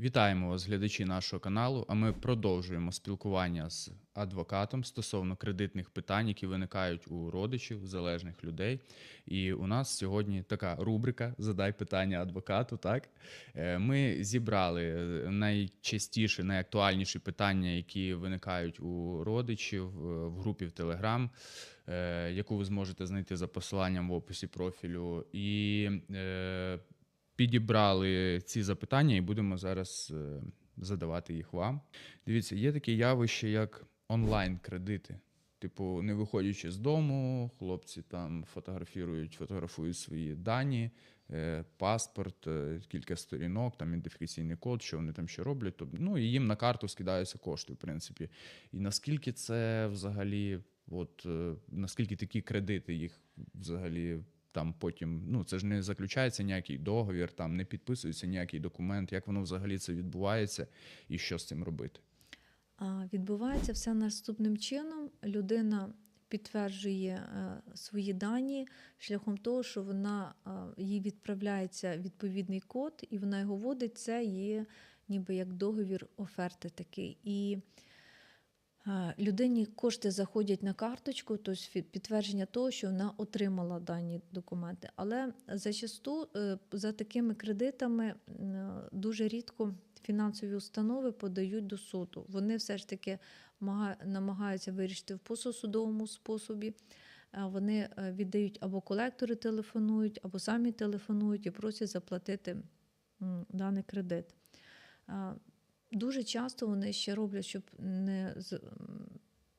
Вітаємо вас, глядачі нашого каналу. А ми продовжуємо спілкування з адвокатом стосовно кредитних питань, які виникають у родичів, залежних людей. І у нас сьогодні така рубрика Задай питання адвокату. Так Е, ми зібрали е, найчастіші, найактуальніші питання, які виникають у родичів е, в групі в Телеграм, яку ви зможете знайти за посиланням в описі профілю. І підібрали ці запитання і будемо зараз е, задавати їх вам. Дивіться, є таке явище, як онлайн-кредити. Типу, не виходячи з дому, хлопці там фотографують, фотографують свої дані, е, паспорт, е, кілька сторінок, там ідентифікаційний код, що вони там ще роблять. Тобто, ну і їм на карту скидаються кошти, в принципі. І наскільки це взагалі, от наскільки такі кредити їх взагалі там потім, ну це ж не заключається ніякий договір, там не підписується ніякий документ, як воно взагалі це відбувається і що з цим робити. А, Відбувається все наступним чином. Людина підтверджує е, свої дані шляхом того, що вона е, їй відправляється відповідний код, і вона його вводить. Це є ніби як договір оферти такий. І людині кошти заходять на карточку, тобто підтвердження того, що вона отримала дані документи. Але зачасту е, за такими кредитами дуже рідко фінансові установи подають до суду. Вони все ж таки намагаються вирішити в позасудовому способі. Вони е, віддають або колектори телефонують, або самі телефонують і просять заплатити даний кредит. Е, Дуже часто вони ще роблять, щоб не,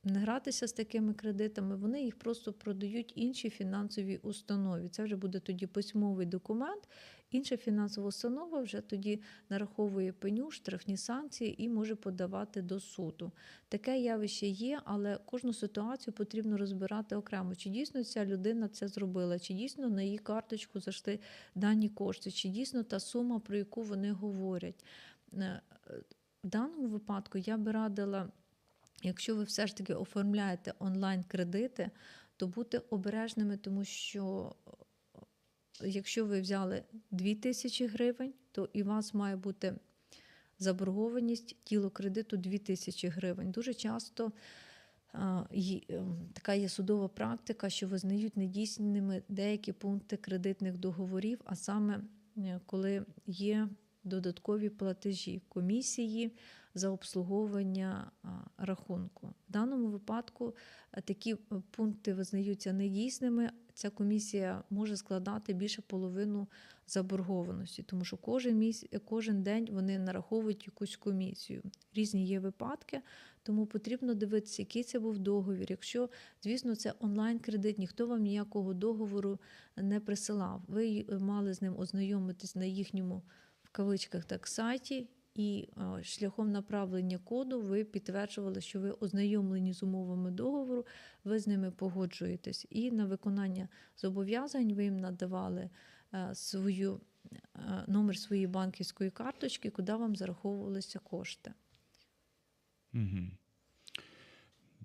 не гратися з такими кредитами, вони їх просто продають іншій фінансовій установі. Це вже буде тоді письмовий документ. Інша фінансова установа вже тоді нараховує пеню, штрафні санкції і може подавати до суду. Таке явище є, але кожну ситуацію потрібно розбирати окремо. Чи дійсно ця людина це зробила, чи дійсно на її карточку зайшли дані кошти, чи дійсно та сума, про яку вони говорять. Е, В даному випадку я би радила, якщо ви все ж таки оформляєте онлайн-кредити, то бути обережними, тому що е, якщо ви взяли 2 тисячі гривень, то і у вас має бути заборгованість тіло кредиту 2 тисячі гривень. Дуже часто й- ем, така є судова практика, що визнають недійсними деякі пункти кредитних договорів, а саме е, коли є додаткові платежі комісії за обслуговування рахунку. В даному випадку е, такі е, пункти визнаються недійсними. Ця комісія може складати більше половину заборгованості, тому що кожен міс... кожен день вони нараховують якусь комісію. Різні є випадки, тому потрібно дивитися, який це був договір. Якщо, звісно, це онлайн-кредит, ніхто вам ніякого договору не присилав. Ви мали з ним ознайомитись на їхньому в кавичках так сайті. І шляхом направлення коду ви підтверджували, що ви ознайомлені з умовами договору, ви з ними погоджуєтесь. І на виконання зобов'язань ви їм надавали е, свою, е, номер своєї банківської карточки, куди вам зараховувалися кошти. Угу.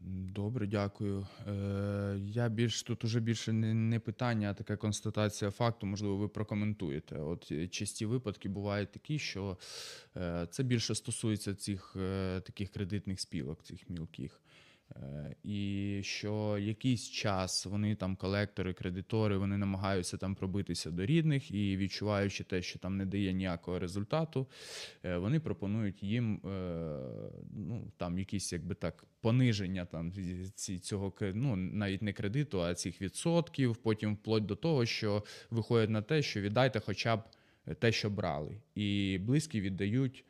Добре, дякую. Е, я більш тут уже більше не, не питання, а така констатація факту. Можливо, ви прокоментуєте. От е, часті випадки бувають такі, що е, це більше стосується цих е, таких кредитних спілок, цих мілких. Е, І що якийсь час вони там, колектори, кредитори, вони намагаються там пробитися до рідних і відчуваючи те, що там не дає ніякого результату, е, вони пропонують їм е, ну, там якісь якби так пониження там ці- цього ну, навіть не кредиту, а цих відсотків, потім вплоть до того, що виходять на те, що віддайте хоча б те, що брали. І близькі віддають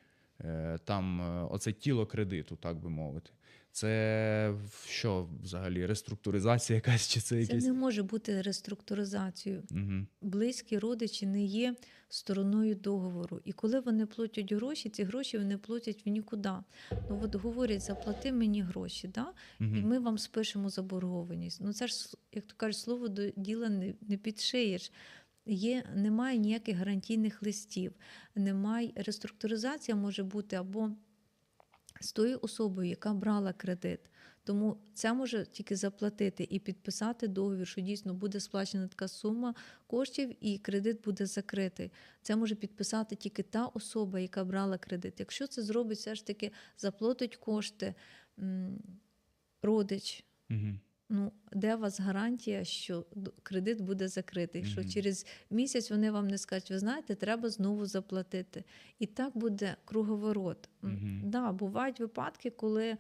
там оце тіло кредиту, так би мовити. Це що взагалі реструктуризація якась чи це Це не може бути реструктуризацією. Угу. Близькі родичі не є стороною договору. І коли вони платять гроші, ці гроші вони платять в нікуди. Ну от говорять, заплати мені гроші, да? і ми вам спишемо заборгованість. Ну це ж, як то кажуть, слово до діла не, не підшиєш. Є, немає ніяких гарантійних листів, немає реструктуризація може бути або з тою особою, яка брала кредит. Тому це може тільки заплатити і підписати договір, що дійсно буде сплачена така сума коштів, і кредит буде закритий. Це може підписати тільки та особа, яка брала кредит. Якщо це зробить, все ж таки заплатить кошти родич. Угу. Ну, де у вас гарантія, що кредит буде закритий? Що через місяць вони вам не скажуть, ви знаєте, треба знову заплатити. І так буде круговорот. Мгм. Да, бувають випадки, коли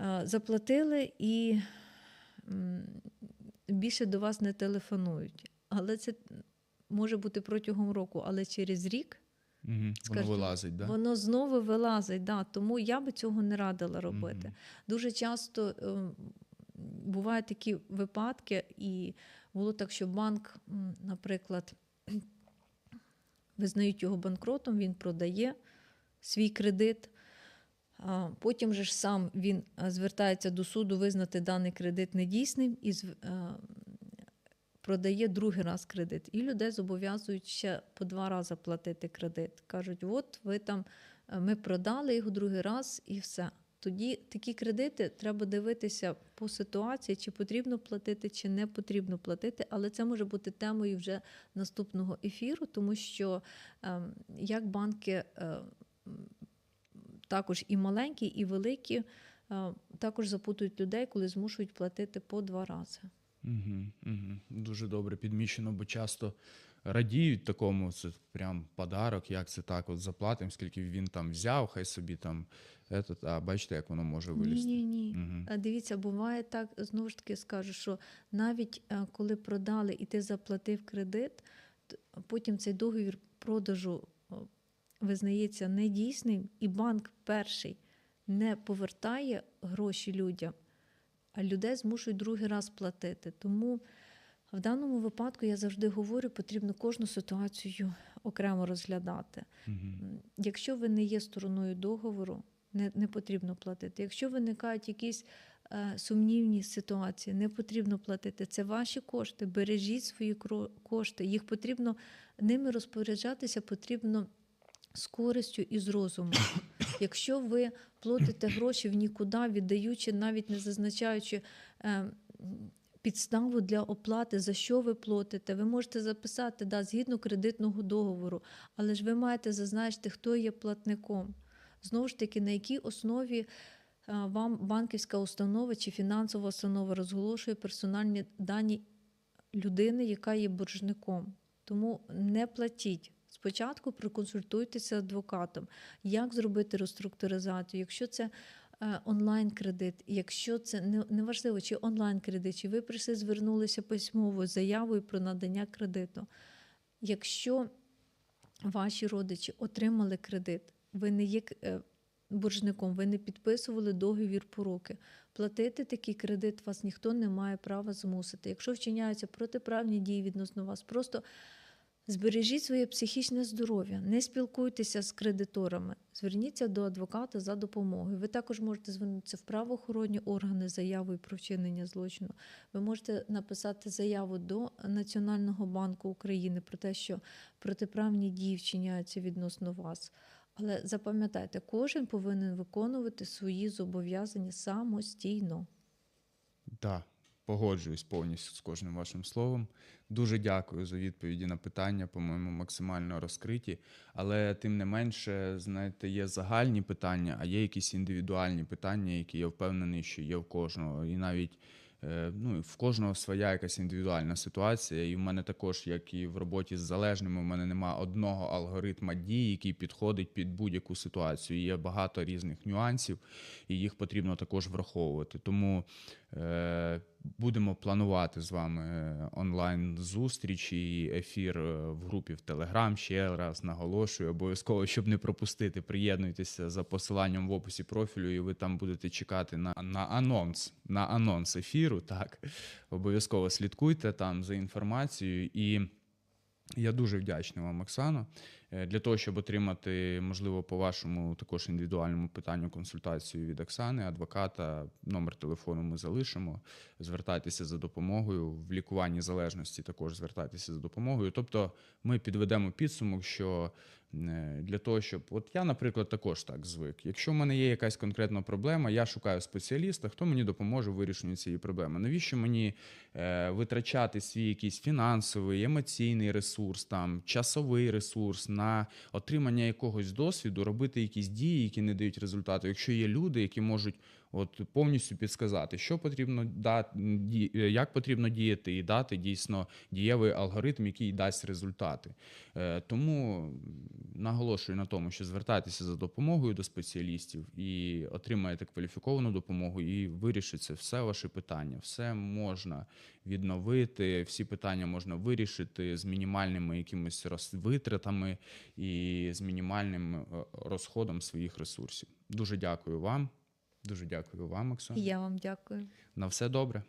е, заплатили і м, більше до вас не телефонують. Але це може бути протягом року, але через рік Угу. Воно вилазить, да? воно знову вилазить. Да. Тому я би цього не радила робити. Мгм. Дуже часто ем, бувають такі випадки, і було так, що банк, наприклад, визнають його банкротом, він продає свій кредит. Потім же ж сам він звертається до суду визнати даний кредит недійсним і продає другий раз кредит. І людей зобов'язують ще по два рази платити кредит. Кажуть, от ви там ми продали його другий раз і все. Тоді такі кредити треба дивитися по ситуації, чи потрібно платити, чи не потрібно платити. Але це може бути темою вже наступного ефіру, тому що ем, як банки е, також і маленькі, і великі е, також запутують людей, коли змушують платити по два рази. Угу, угу. Дуже добре підміщено, бо часто радіють такому, це прям подарок, як це так, от заплатимо, скільки він там взяв, хай собі там, этот, а бачите, як воно може вилізти. ні, ні. Угу. Дивіться, буває так, знову ж таки скажу, що навіть е, коли продали і ти заплатив кредит, потім цей договір продажу визнається недійсним, і банк перший не повертає гроші людям, а людей змушують другий раз платити. Тому в даному випадку я завжди говорю, потрібно кожну ситуацію окремо розглядати. Угу. Якщо ви не є стороною договору, не, не потрібно платити. Якщо виникають якісь е, сумнівні ситуації, не потрібно платити. Це ваші кошти. Бережіть свої кошти. Їх потрібно ними розпоряджатися, потрібно з користю і з розумом. Якщо ви платите гроші в нікуди, віддаючи, навіть не зазначаючи. Е, Підставу для оплати, за що ви платите, ви можете записати да, згідно кредитного договору, але ж ви маєте зазначити, хто є платником. Знову ж таки, на якій основі е, вам банківська установа чи фінансова установа розголошує персональні дані людини, яка є боржником. Тому не платіть. Спочатку проконсультуйтеся з адвокатом, як зробити реструктуризацію, якщо це е, онлайн-кредит, якщо це не- неважливо, чи онлайн-кредит, чи ви прийшли, звернулися письмово з заявою про надання кредиту. Якщо ваші родичі отримали кредит, ви не є е, боржником, ви не підписували договір поруки. Платити такий кредит вас ніхто не має права змусити. Якщо вчиняються протиправні дії відносно вас, просто збережіть своє психічне здоров'я, не спілкуйтеся з кредиторами, зверніться до адвоката за допомогою. Ви також можете звернутися в правоохоронні органи заявою про вчинення злочину. Ви можете написати заяву до Національного банку України про те, що протиправні дії вчиняються відносно вас. Але запам'ятайте, кожен повинен виконувати свої зобов'язання самостійно. Так, погоджуюсь повністю з кожним вашим словом. Дуже дякую за відповіді на питання, по-моєму, максимально розкриті. Але тим не менше, знаєте, є загальні питання, а є якісь індивідуальні питання, які я впевнений, що є в кожного. І навіть ну, в кожного своя якась індивідуальна ситуація. І в мене також, як і в роботі з залежними, в мене немає одного алгоритма дій, який підходить під будь-яку ситуацію. Є багато різних нюансів, і їх потрібно також враховувати. Тому е, будемо планувати з вами е, онлайн зустрічі і ефір е, в групі в Телеграм. Ще раз наголошую, обов'язково, щоб не пропустити, приєднуйтеся за посиланням в описі профілю, і ви там будете чекати на, на анонс, на анонс ефіру. Так, обов'язково слідкуйте там за інформацією і. Я дуже вдячний вам, Оксано. Е, Для того, щоб отримати, можливо, по вашому також індивідуальному питанню консультацію від Оксани, адвоката, номер телефону ми залишимо. Звертайтеся за допомогою. В лікуванні залежності також звертайтеся за допомогою. Тобто ми підведемо підсумок, що е, для того, щоб от я, наприклад, також так звик. Якщо в мене є якась конкретна проблема, я шукаю спеціаліста, хто мені допоможе в вирішенні цієї проблеми. Навіщо мені е, витрачати свій якийсь фінансовий, емоційний ресурс, там часовий ресурс на отримання якогось досвіду, робити якісь дії, які не дають результату. Якщо є люди, які можуть от повністю підсказати, що потрібно дати, як потрібно діяти, і дати дійсно дієвий алгоритм, який дасть результати. Е, Тому наголошую на тому, що звертайтеся за допомогою до спеціалістів і отримаєте кваліфіковану допомогу, і вирішиться все ваше питання. Все можна відновити, всі питання можна вирішити з мінімальними якимись витратами і з мінімальним е, розходом своїх ресурсів. Дуже дякую вам. Дуже дякую вам, Оксана. І я вам дякую. На все добре.